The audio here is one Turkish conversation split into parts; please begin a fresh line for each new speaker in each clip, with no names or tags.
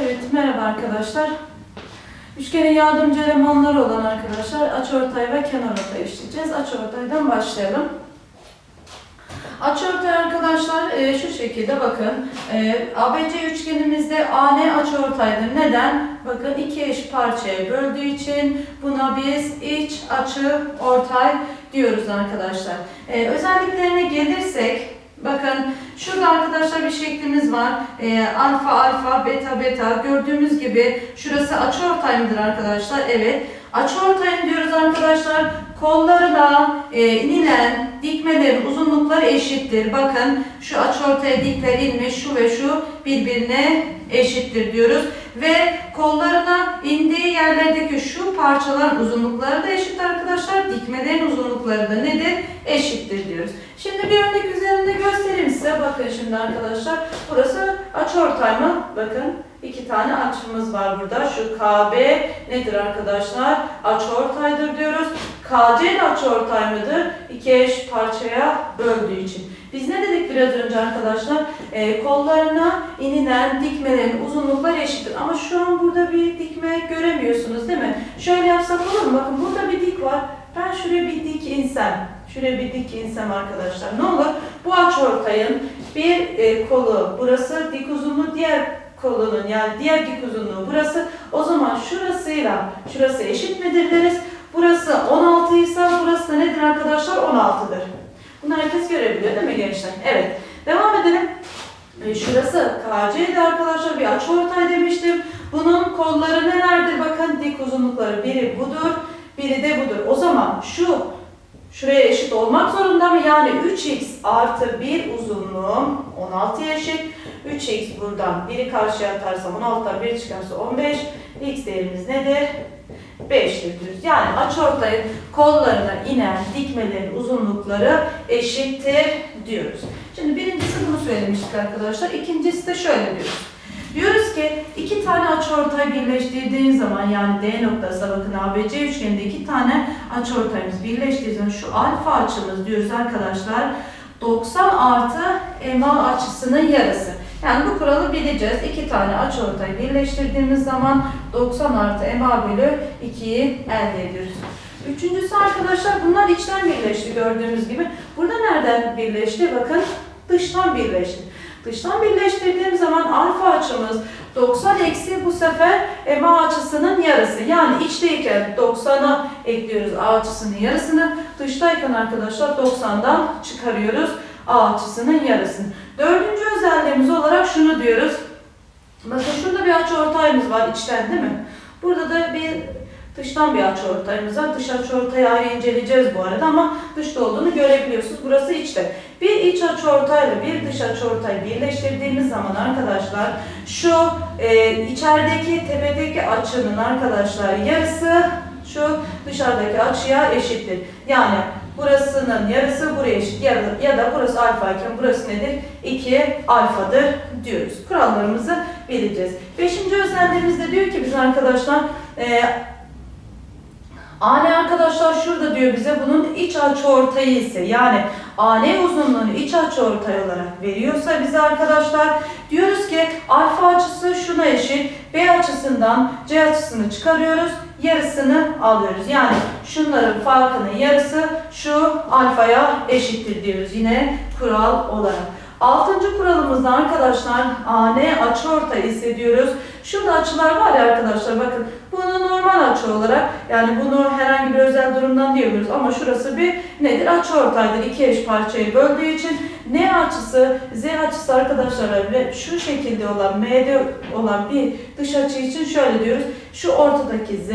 Evet, merhaba arkadaşlar. Üçgenin yardımcı elemanları olan arkadaşlar açıortay ve kenarortay işleyeceğiz. Açıortaydan başlayalım. Açıortay arkadaşlar e, şu şekilde bakın. E, ABC üçgenimizde AN açıortaydır. Neden? Bakın iki eş parçaya böldüğü için buna biz iç açı ortay diyoruz arkadaşlar. E, özelliklerine gelirsek Bakın şurada arkadaşlar bir şeklimiz var. Ee, alfa alfa beta beta gördüğümüz gibi şurası açıortay mıdır arkadaşlar? Evet. Açıortay diyoruz arkadaşlar. Kollarına e, inilen dikmelerin uzunlukları eşittir. Bakın şu açıortaya dikler inmiş şu ve şu birbirine eşittir diyoruz. Ve kollarına indiği yerlerdeki şu parçaların uzunlukları da eşit arkadaşlar. Dikmelerin uzunlukları da nedir? Eşittir diyoruz. Şimdi bir örnek üzerinde göstereyim size. Bakın şimdi arkadaşlar. Burası açıortay mı? Bakın iki tane açımız var burada. Şu KB nedir arkadaşlar? Açıortaydır diyoruz. KC de açıortay mıdır? İki eş parçaya böldüğü için. Biz ne dedik biraz önce arkadaşlar? Ee, kollarına inilen dikmelerin uzunlukları eşittir. Ama şu an burada bir dikme göremiyorsunuz değil mi? Şöyle yapsak olur mu? Bakın burada bir dik var. Ben şuraya bir dik insem. Şuraya bir dik insem arkadaşlar. Ne olur? Bu açıortayın bir e, kolu burası dik uzunluğu diğer kolunun yani diğer dik uzunluğu burası. O zaman şurasıyla şurası eşit midir deriz. Burası 16 ise burası da nedir arkadaşlar? 16'dır. Bunu herkes görebiliyor değil mi gençler? Evet. Devam edelim. E, Şurası KC'di arkadaşlar. Bir açıortay demiştim. Bunun kolları nelerdir? Bakın dik uzunlukları. Biri budur, biri de budur. O zaman şu şuraya eşit olmak zorunda mı? Yani 3x artı 1 uzunluğum 16'ya eşit. 3x buradan biri karşıya atarsam 16'dan 1 çıkarsa 15. x değerimiz nedir? 5'tir diyoruz. Yani açıortayın kollarına inen dikmelerin uzunlukları eşittir diyoruz. Şimdi birincisi bunu söylemiştik arkadaşlar. İkincisi de şöyle diyoruz. Diyoruz ki iki tane açıortay birleştirdiğin zaman yani D noktası bakın ABC üçgeninde iki tane açıortayımız birleştiği zaman şu alfa açımız diyoruz arkadaşlar 90 artı MA açısının yarısı. Yani bu kuralı bileceğiz. İki tane açıortay birleştirdiğimiz zaman 90 artı MA bölü 2'yi elde ediyoruz. Üçüncüsü arkadaşlar bunlar içten birleşti gördüğümüz gibi. Burada nereden birleşti? Bakın dıştan birleşti. Dıştan birleştirdiğim zaman alfa açımız 90 eksi bu sefer MA açısının yarısı. Yani içteyken 90'a ekliyoruz A açısının yarısını. Dıştayken arkadaşlar 90'dan çıkarıyoruz A açısının yarısını. Dördüncü özelliğimiz olarak şunu diyoruz. Bakın şurada bir açıortayımız var içten değil mi? Burada da bir dıştan bir açıortayımız var. Dış açıortayı ayrı inceleyeceğiz bu arada ama dışta olduğunu görebiliyorsunuz. Burası içte. Bir iç açıortayla bir dış açıortay birleştirdiğimiz zaman arkadaşlar şu e, içerideki tepedeki açının arkadaşlar yarısı şu dışarıdaki açıya eşittir. Yani burasının yarısı buraya eşit ya da, ya da burası alfa iken burası nedir? 2 alfadır diyoruz. Kurallarımızı bileceğiz. Beşinci özelliğimiz de diyor ki biz arkadaşlar e, AN arkadaşlar şurada diyor bize bunun iç açıortayı ise yani AN uzunluğunu iç açıortay olarak veriyorsa bize arkadaşlar diyoruz ki alfa açısı şuna eşit. B açısından C açısını çıkarıyoruz. Yarısını alıyoruz. Yani şunların farkının yarısı şu alfaya eşittir diyoruz yine kural olarak. Altıncı kuralımızda arkadaşlar AN açıortay ise diyoruz. Şurada açılar var ya arkadaşlar bakın. Bunu normal açı olarak yani bunu herhangi bir özel durumdan diyemiyoruz ama şurası bir nedir? Açıortaydır. İki eş parçayı böldüğü için N açısı, Z açısı arkadaşlar ve şu şekilde olan M'de olan bir dış açı için şöyle diyoruz. Şu ortadaki Z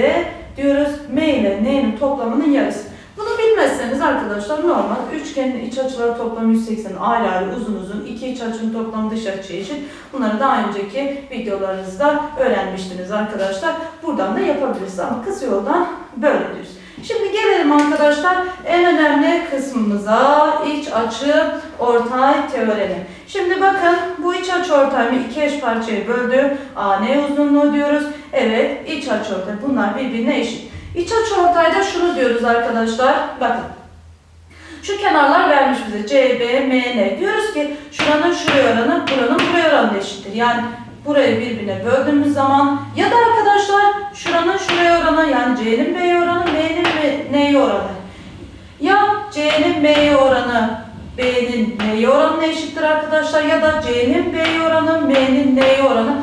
diyoruz. M ile N'nin toplamının yarısı. Bunu bilmezseniz arkadaşlar normal üçgenin iç açıları toplamı 180 ayrı ayrı uzun uzun iki iç açının toplamı dış açı eşit. Bunları daha önceki videolarınızda öğrenmiştiniz arkadaşlar. Buradan da yapabilirsiniz ama kısa yoldan böyle diyoruz. Şimdi gelelim arkadaşlar en önemli kısmımıza iç açı ortay teoremi. Şimdi bakın bu iç açı ortay mı iki eş parçaya böldü. AN uzunluğu diyoruz. Evet iç açı ortay bunlar birbirine eşit. İç açıortayda şunu diyoruz arkadaşlar. Bakın. Şu kenarlar vermiş bize. C, B, M, N. Diyoruz ki şuranın şuraya oranı, buranın buraya oranı eşittir. Yani burayı birbirine böldüğümüz zaman ya da arkadaşlar şuranın şuraya oranı yani C'nin B'ye oranı, M'nin N'ye oranı. Ya C'nin M'ye oranı B'nin N'ye oranına eşittir arkadaşlar ya da C'nin B'ye oranı M'nin N'ye oranı.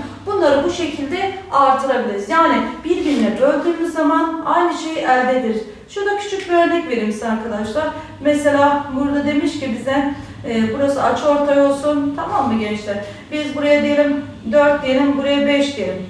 Bunları bu şekilde artırabiliriz. Yani birbirine böldüğümüz zaman aynı şeyi elde ederiz. Şurada küçük bir örnek vereyim size arkadaşlar. Mesela burada demiş ki bize e, burası açıortay olsun. Tamam mı gençler? Biz buraya diyelim 4 diyelim, buraya 5 diyelim.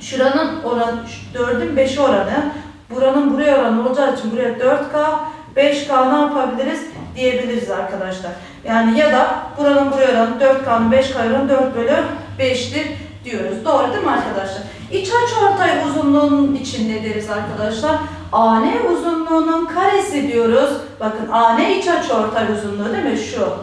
Şuranın oranı, 4'ün 5'i oranı, buranın buraya oranı olacağı için buraya 4K, 5K ne yapabiliriz diyebiliriz arkadaşlar. Yani ya da buranın buraya oranı 4K'nın 5K oranı 4 bölü 5'tir diyoruz. Doğru değil mi arkadaşlar? İç açıortay uzunluğunun için ne deriz arkadaşlar? AN uzunluğunun karesi diyoruz. Bakın AN iç açıortay uzunluğu değil mi? Şu.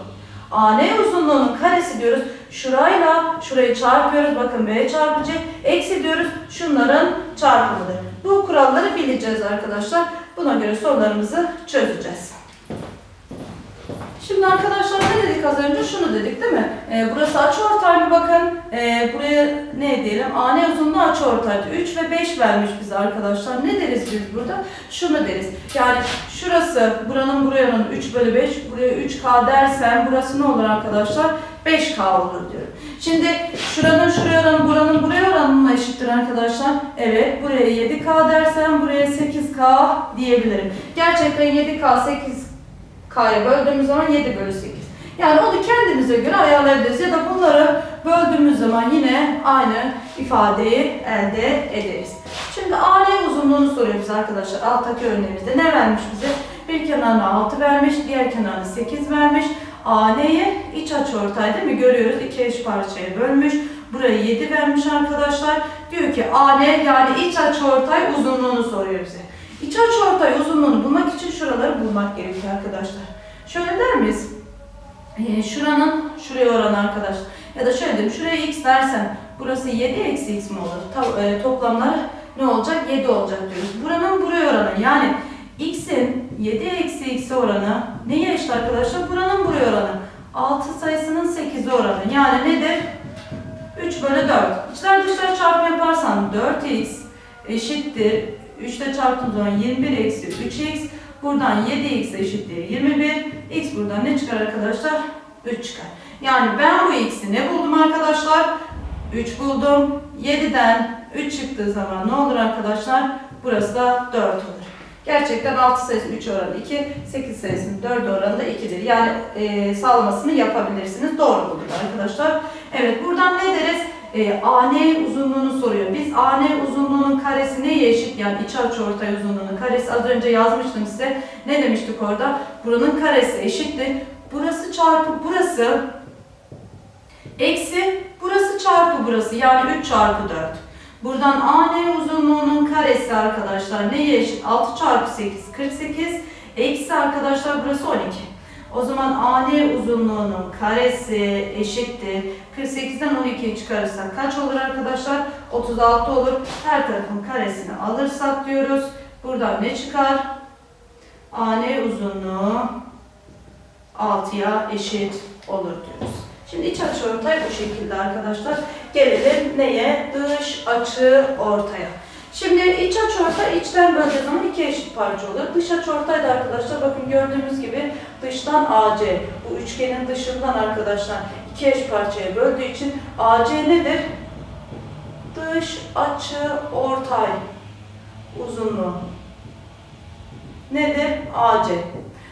AN uzunluğunun karesi diyoruz. Şurayla şurayı çarpıyoruz. Bakın B çarpı C. Eksi diyoruz. Şunların çarpımıdır. Bu kuralları bileceğiz arkadaşlar. Buna göre sorularımızı çözeceğiz. Şimdi arkadaşlar ne dedik az önce? Şunu dedik değil mi? Ee, burası açıortay bir bakın. Ee, buraya ne diyelim? AN uzunluğu açıortaydı. 3 ve 5 vermiş bize arkadaşlar. Ne deriz biz burada? Şunu deriz. Yani şurası buranın oranı 3 bölü 5. Buraya 3K dersem burası ne olur arkadaşlar? 5K olur diyorum. Şimdi şuranın şuraya oranı buranın buraya oranına eşittir arkadaşlar. Evet buraya 7K dersem buraya 8K diyebilirim. Gerçekten 7K 8 K'ya böldüğümüz zaman 7 bölü 8. Yani onu kendimize göre ayarlayabiliriz ya da bunları böldüğümüz zaman yine aynı ifadeyi elde ederiz. Şimdi AN uzunluğunu soruyor bize arkadaşlar. Alttaki örneğimizde ne vermiş bize? Bir kenarına 6 vermiş, diğer kenarına 8 vermiş. AN'yi iç açıortay değil mi? Görüyoruz. iki eş parçaya bölmüş. Buraya 7 vermiş arkadaşlar. Diyor ki AN yani iç açıortay uzunluğunu soruyor bize. İç açıortay uzunluğunu bulmak için şuraları bulmak gerekiyor arkadaşlar. Şöyle der miyiz? Ee, şuranın şuraya oranı arkadaşlar. Ya da şöyle diyeyim, şuraya x dersem burası 7 eksi x mi olur? Ta, e, toplamları ne olacak? 7 olacak diyoruz. Buranın buraya oranı yani x'in 7 eksi x'e oranı neye eşit arkadaşlar? Buranın buraya oranı. 6 sayısının 8'e oranı. Yani nedir? 3 bölü 4. İçler dışlar çarpımı yaparsam 4x eşittir. 3 ile çarptığım zaman 21 eksi 3x. Buradan 7x eşittir 21. x buradan ne çıkar arkadaşlar? 3 çıkar. Yani ben bu x'i ne buldum arkadaşlar? 3 buldum. 7'den 3 çıktığı zaman ne olur arkadaşlar? Burası da 4 olur. Gerçekten 6 sayısının 3 oranı 2, 8 sayısının 4 oranı da 2'dir. Yani e, sağlamasını yapabilirsiniz. Doğru bulduk arkadaşlar. Evet buradan ne deriz? E, AN uzunluğunu soruyor. Biz AN uzunluğunun karesi neye eşit? Yani iç açıortay uzunluğunun karesi. Az önce yazmıştım size. Ne demiştik orada? Buranın karesi eşittir. Burası çarpı burası eksi burası çarpı burası. Yani 3 çarpı 4. Buradan AN uzunluğunun karesi arkadaşlar neye eşit? 6 çarpı 8 48. Eksi arkadaşlar burası 12. O zaman AN uzunluğunun karesi eşittir. 48'den 12'yi çıkarırsak kaç olur arkadaşlar? 36 olur. Her tarafın karesini alırsak diyoruz. Buradan ne çıkar? AN uzunluğu 6'ya eşit olur diyoruz. Şimdi iç açı ortay bu şekilde arkadaşlar. Gelelim neye? Dış açı ortaya. Şimdi iç açı ortay içten böldüğü zaman iki eşit parça olur. Dış açı ortay da arkadaşlar bakın gördüğünüz gibi dıştan AC bu üçgenin dışından arkadaşlar iki eş parçaya böldüğü için AC nedir? Dış açı ortay uzunluğu nedir? AC.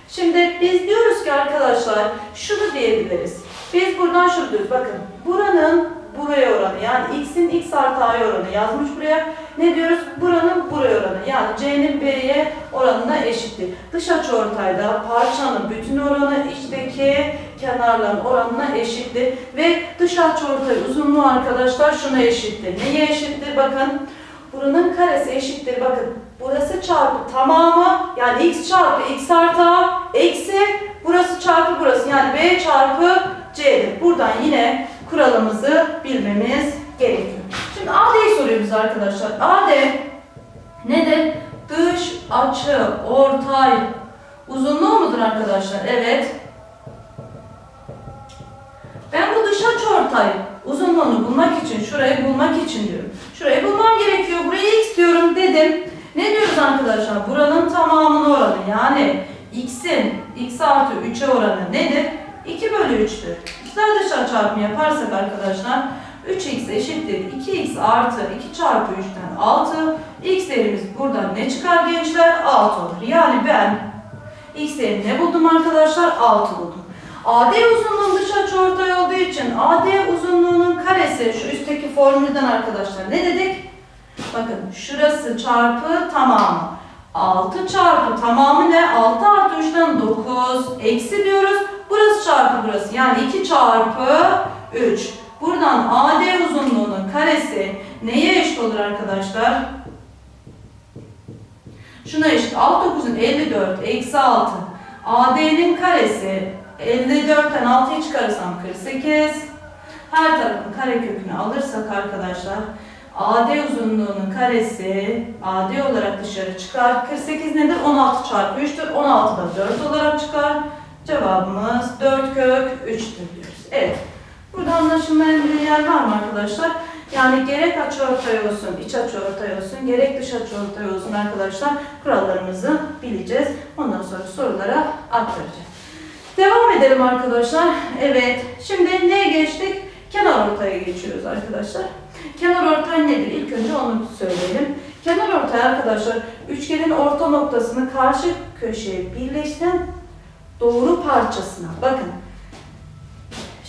Şimdi biz diyoruz ki arkadaşlar şunu diyebiliriz. Biz buradan şunu diyoruz. Bakın buranın buraya oranı yani x'in x artı a'ya oranı yazmış buraya. Ne diyoruz? Buranın buraya oranı yani c'nin b'ye oranına eşittir. Dış açıortayda parçanın bütün oranı içteki kenarların oranına eşittir. Ve dış açıortay uzunluğu arkadaşlar şuna eşittir. Neye eşittir? Bakın buranın karesi eşittir. Bakın burası çarpı tamamı yani x çarpı x artı a eksi burası çarpı burası yani b çarpı c'dir. Buradan yine kuralımızı bilmemiz gerekiyor. Şimdi AD'yi soruyor bize arkadaşlar. AD nedir? Dış açı ortay uzunluğu mudur arkadaşlar? Evet. Ben bu dış açı ortay uzunluğunu bulmak için, şurayı bulmak için diyorum. Şurayı bulmam gerekiyor. Buraya x diyorum dedim. Ne diyoruz arkadaşlar? Buranın tamamını oranı yani x'in x artı 3'e oranı nedir? 2 bölü 3'tür. İçler dışarı çarpımı yaparsak arkadaşlar 3x eşittir 2x artı 2 çarpı 3'ten 6. x değerimiz buradan ne çıkar gençler? 6 olur. Yani ben x değerini ne buldum arkadaşlar? 6 buldum. AD uzunluğun dış açıortay olduğu için AD uzunluğunun karesi şu üstteki formülden arkadaşlar ne dedik? Bakın şurası çarpı tamamı. 6 çarpı tamamı ne? 6 artı 3'ten 9 eksi diyoruz. Burası çarpı burası. Yani 2 çarpı 3. Buradan AD uzunluğunun karesi neye eşit olur arkadaşlar? Şuna eşit. 6 9'un 54 eksi 6. AD'nin karesi 54'ten 6'yı çıkarırsam 48. Her tarafın karekökünü alırsak arkadaşlar AD uzunluğunun karesi AD olarak dışarı çıkar. 48 nedir? 16 çarpı 3'tür. 16 da 4 olarak çıkar. Cevabımız 4 kök 3'tür diyoruz. Evet. Burada anlaşılmayan bir yer var mı arkadaşlar? Yani gerek açıortay olsun, iç açıortay olsun, gerek dış açıortay olsun arkadaşlar kurallarımızı bileceğiz. Ondan sonra sorulara aktaracağız. Devam edelim arkadaşlar. Evet. Şimdi neye geçtik? Kenar ortaya geçiyoruz arkadaşlar. Kenar ortay nedir? İlk önce onu söyleyelim. Kenar ortay arkadaşlar üçgenin orta noktasını karşı köşeye birleştiren doğru parçasına. Bakın.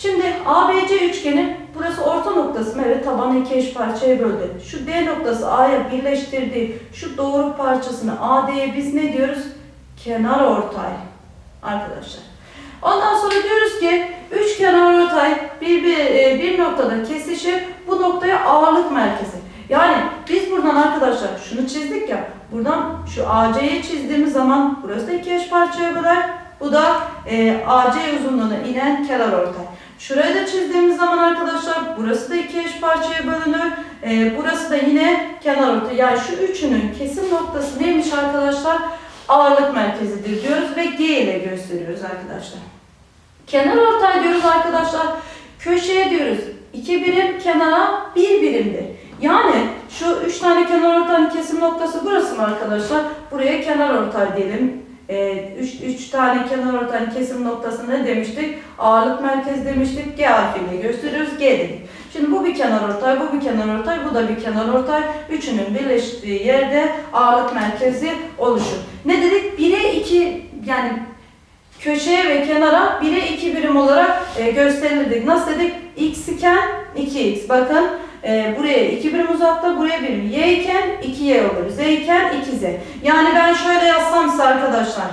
Şimdi ABC üçgeni burası orta noktası mı? Evet tabanı iki eş parçaya böldü. Şu D noktası A'ya birleştirdiği şu doğru parçasını AD'ye biz ne diyoruz? Kenar ortay arkadaşlar. Ondan sonra diyoruz ki üç kenar ortay bir, bir, e, bir noktada kesişir. Bu noktaya ağırlık merkezi. Yani biz buradan arkadaşlar şunu çizdik ya. Buradan şu AC'yi çizdiğimiz zaman burası da iki eş parçaya böler. Bu da e, AC uzunluğuna inen kenar ortay. Şurayı da çizdiğimiz zaman arkadaşlar burası da iki eş parçaya bölünür. E, burası da yine kenar ortay. Yani şu üçünün kesim noktası neymiş arkadaşlar? Ağırlık merkezidir diyoruz ve G ile gösteriyoruz arkadaşlar. Kenar ortay diyoruz arkadaşlar. Köşeye diyoruz. 2 birim kenara 1 birimdir. Yani şu 3 tane kenar ortayın kesim noktası burası mı arkadaşlar? Buraya kenar ortay diyelim. 3 üç tane kenar ortayın kesim noktası ne demiştik? Ağırlık merkezi demiştik. G harfiyle gösteriyoruz. G dedik. Şimdi bu bir kenar ortay, bu bir kenar ortay, bu da bir kenar ortay. Üçünün birleştiği yerde ağırlık merkezi oluşur. Ne dedik? 1'e 2 yani köşeye ve kenara 1'e 2 birim olarak e, gösterilirdik. Nasıl dedik? X iken 2x. Bakın e, buraya 2 birim uzakta, buraya 1 Y iken 2y olur. Z iken 2z. Yani ben şöyle yazsam size arkadaşlar.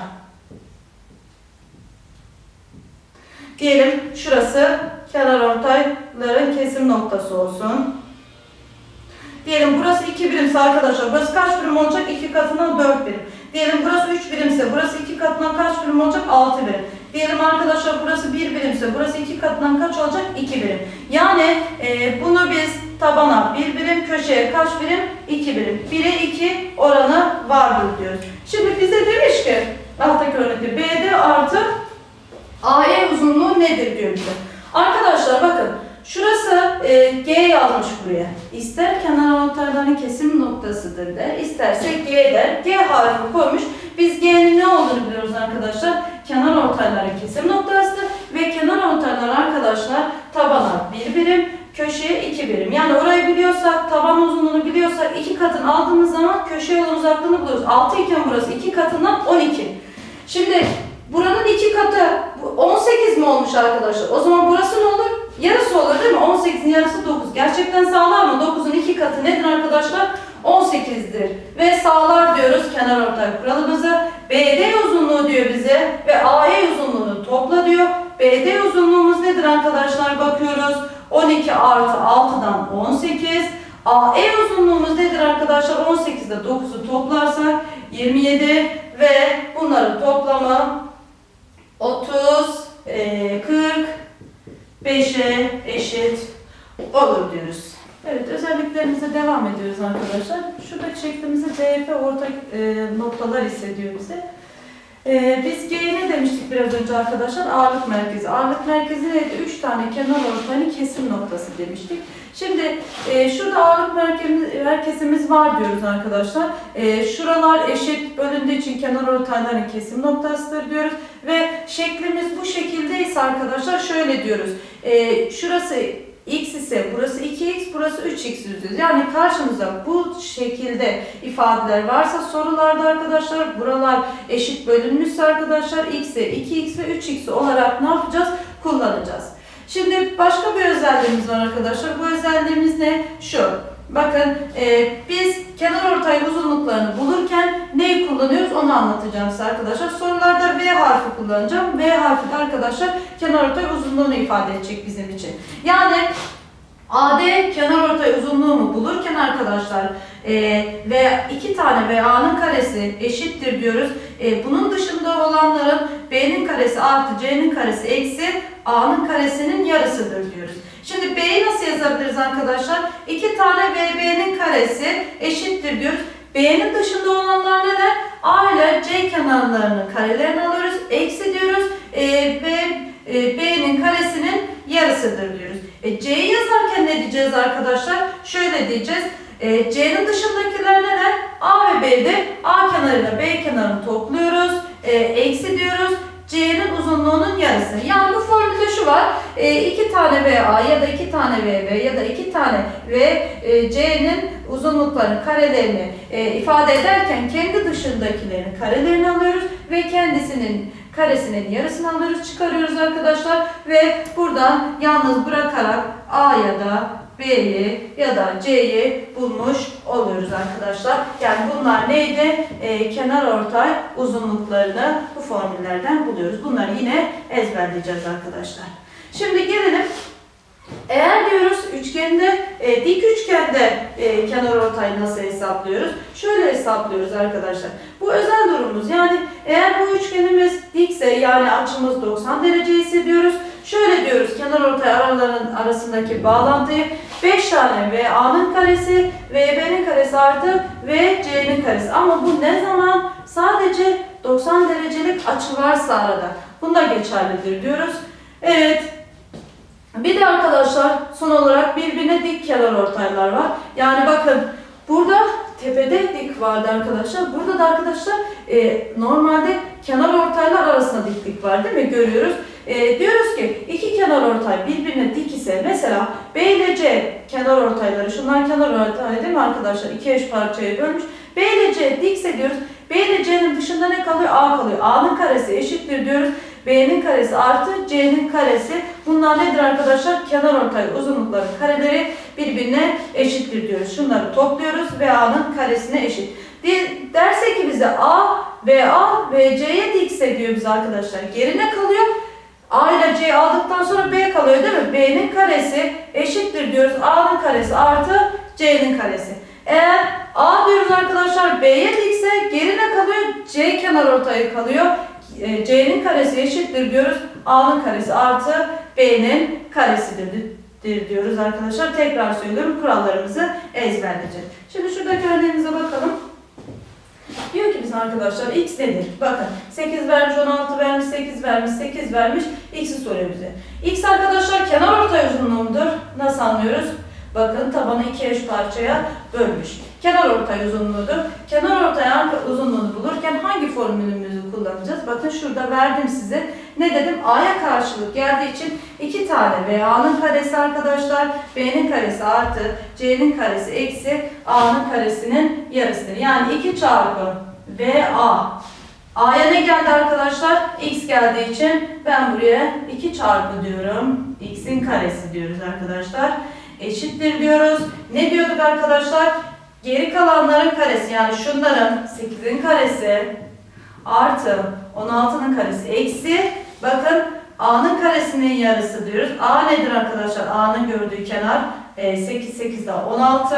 Diyelim şurası kenar ortayların kesim noktası olsun. Diyelim burası 2 birimse arkadaşlar burası kaç birim olacak? 2 katından 4 birim. Diyelim burası 3 birimse burası 2 katından kaç birim olacak? 6 birim. Diyelim arkadaşlar burası 1 birimse burası 2 katından kaç olacak? 2 birim. Yani e, bunu biz tabana 1 birim, köşeye kaç birim? 2 birim. 1'e 2 8'in yarısı 9. Gerçekten sağlar mı? 9'un 2 katı nedir arkadaşlar? 18'dir. Ve sağlar diyoruz kenar ortay kuralımıza. BD uzunluğu diyor bize ve AE uzunluğunu topla diyor. BD uzunluğumuz nedir arkadaşlar? Bakıyoruz. 12 artı 6'dan 18. AE uzunluğumuz nedir arkadaşlar? 18'de 9'u toplarsak 27 ve bunların toplamı 30, 40, 5'e eşit olur diyoruz. Evet özelliklerimize devam ediyoruz arkadaşlar. Şuradaki şeklimizde DF ortak e, noktalar hissediyor bize. Ee, biz G ne demiştik biraz önce arkadaşlar? Ağırlık merkezi. Ağırlık merkezi neydi? 3 tane kenar ortayının kesim noktası demiştik. Şimdi e, şurada ağırlık merkezimiz, merkezimiz var diyoruz arkadaşlar. E, şuralar eşit bölündüğü için kenar ortayların kesim noktasıdır diyoruz. Ve şeklimiz bu şekildeyse arkadaşlar şöyle diyoruz. E, şurası x ise burası 2x, burası 3x diyoruz. Yani karşımıza bu şekilde ifadeler varsa sorularda arkadaşlar buralar eşit bölünmüşse arkadaşlar x'e 2x ve 3x olarak ne yapacağız? Kullanacağız. Şimdi başka bir özelliğimiz var arkadaşlar. Bu özelliğimiz ne? Şu. Bakın e, biz kenar ortay uzunluklarını bulurken neyi kullanıyoruz onu anlatacağım size arkadaşlar. Sorularda V harfi kullanacağım. V harfi de arkadaşlar kenar ortay uzunluğunu ifade edecek bizim için. Yani AD kenar ortay uzunluğunu bulurken arkadaşlar e, ve iki tane VA'nın karesi eşittir diyoruz. E, bunun dışında olanların B'nin karesi artı C'nin karesi eksi A'nın karesinin yarısıdır diyoruz. Şimdi B'yi nasıl yazabiliriz arkadaşlar? İki tane VB'nin karesi eşittir diyoruz. B'nin dışında olanlar neler? A ile C kenarlarının karelerini alıyoruz. Eksi diyoruz. E, ve e, B'nin karesinin yarısıdır diyoruz. E, C'yi yazarken ne diyeceğiz arkadaşlar? Şöyle diyeceğiz. E, C'nin dışındakiler neler? A ve B'de A kenarıyla B kenarını topluyoruz. E, eksi diyoruz. C'nin uzunluğunun yarısı. Yani bu formülde şu var. E, iki tane VA ya da iki tane VB ya da iki tane V e, C'nin uzunluklarını, karelerini e, ifade ederken kendi dışındakilerin karelerini alıyoruz ve kendisinin karesinin yarısını alıyoruz, çıkarıyoruz arkadaşlar ve buradan yalnız bırakarak A ya da B'yi ya da C'yi bulmuş oluyoruz arkadaşlar. Yani bunlar neydi? Ee, kenar ortay uzunluklarını bu formüllerden buluyoruz. Bunları yine ezberleyeceğiz arkadaşlar. Şimdi gelelim eğer diyoruz üçgende, e, dik üçgende e, kenar ortayı nasıl hesaplıyoruz? Şöyle hesaplıyoruz arkadaşlar. Bu özel durumumuz. Yani eğer bu üçgenimiz dikse yani açımız 90 derece ise diyoruz. Şöyle diyoruz kenar ortay aralarının arasındaki bağlantıyı 5 tane VA'nın karesi, VB'nin karesi artı VC'nin karesi. Ama bu ne zaman? Sadece 90 derecelik açı varsa arada. Bunda geçerlidir diyoruz. Evet, bir de arkadaşlar son olarak birbirine dik kenar ortaylar var. Yani bakın burada tepede dik vardı arkadaşlar. Burada da arkadaşlar e, normalde kenar ortaylar arasında diklik var değil mi? Görüyoruz. E, diyoruz ki iki kenar ortay birbirine dik ise mesela B ile C kenar ortayları şunlar kenar ortay değil mi arkadaşlar? İki eş parçaya bölmüş. B ile C dikse diyoruz. B ile C'nin dışında ne kalıyor? A kalıyor. A'nın karesi eşittir diyoruz. B'nin karesi artı C'nin karesi. Bunlar nedir arkadaşlar? Kenar ortay uzunlukları kareleri birbirine eşittir diyoruz. Şunları topluyoruz ve A'nın karesine eşit. Derse ki bize A ve A ve C'ye dikse diyor bize arkadaşlar. Geri ne kalıyor? A ile C aldıktan sonra B kalıyor değil mi? B'nin karesi eşittir diyoruz. A'nın karesi artı C'nin karesi. Eğer A diyoruz arkadaşlar B'ye dikse geri ne kalıyor? C kenar ortayı kalıyor. E, C'nin karesi eşittir diyoruz. A'nın karesi artı B'nin karesidir dir- diyoruz arkadaşlar. Tekrar söylüyorum kurallarımızı ezberleyeceğiz. Şimdi şuradaki örneğimize bakalım. Diyor ki bizim arkadaşlar x nedir? Bakın 8 vermiş, 16 vermiş, 8 vermiş, 8 vermiş. X'i soruyor bize. X arkadaşlar kenar ortay uzunluğumudur. Nasıl anlıyoruz? Bakın tabanı iki eş parçaya bölmüş. Kenar ortay uzunluğudur. Kenar ortay uzunluğunu bulurken hangi formülümüzü kullanacağız? Bakın şurada verdim size. Ne dedim? A'ya karşılık geldiği için iki tane ve A'nın karesi arkadaşlar. B'nin karesi artı C'nin karesi eksi A'nın karesinin yarısıdır. Yani 2 çarpı VA. A'ya ne geldi arkadaşlar? X geldiği için ben buraya 2 çarpı diyorum. X'in karesi diyoruz arkadaşlar. Eşittir diyoruz. Ne diyorduk arkadaşlar? Geri kalanların karesi yani şunların 8'in karesi artı 16'nın karesi eksi bakın A'nın karesinin yarısı diyoruz. A nedir arkadaşlar? A'nın gördüğü kenar e, 8 8 daha 16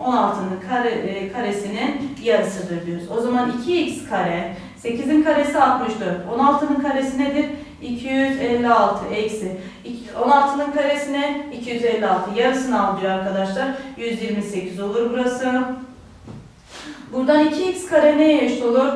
16'nın kare, e, karesinin yarısıdır diyoruz. O zaman 2x kare 8'in karesi 64. 16'nın karesi nedir? 256 eksi 16'nın karesine 256 yarısını al arkadaşlar. 128 olur burası. Buradan 2x kare neye eşit olur?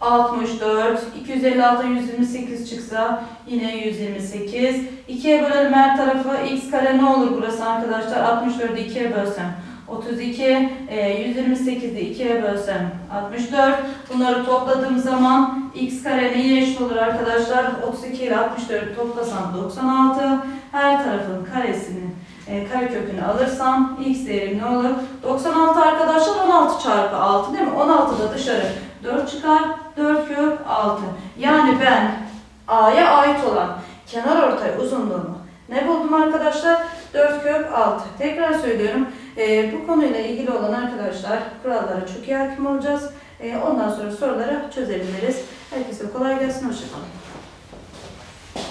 64, 256 128 çıksa yine 128. 2'ye bölelim her tarafı. x kare ne olur burası arkadaşlar? 64'ü 2'ye bölsem. 32, e, 128'i 2'ye bölsem 64. Bunları topladığım zaman x kare neye eşit olur arkadaşlar? 32 ile 64'ü toplasam 96. Her tarafın karesini, e, karekökünü alırsam x değeri ne olur? 96 arkadaşlar 16 çarpı 6 değil mi? 16 da dışarı 4 çıkar. 4 kök 6. Yani ben A'ya ait olan kenar ortay uzunluğunu ne buldum arkadaşlar? 4 kök 6. Tekrar söylüyorum. Ee, bu konuyla ilgili olan arkadaşlar kurallara çok iyi hakim olacağız. Ee, ondan sonra soruları çözebiliriz. Herkese kolay gelsin. Hoşçakalın.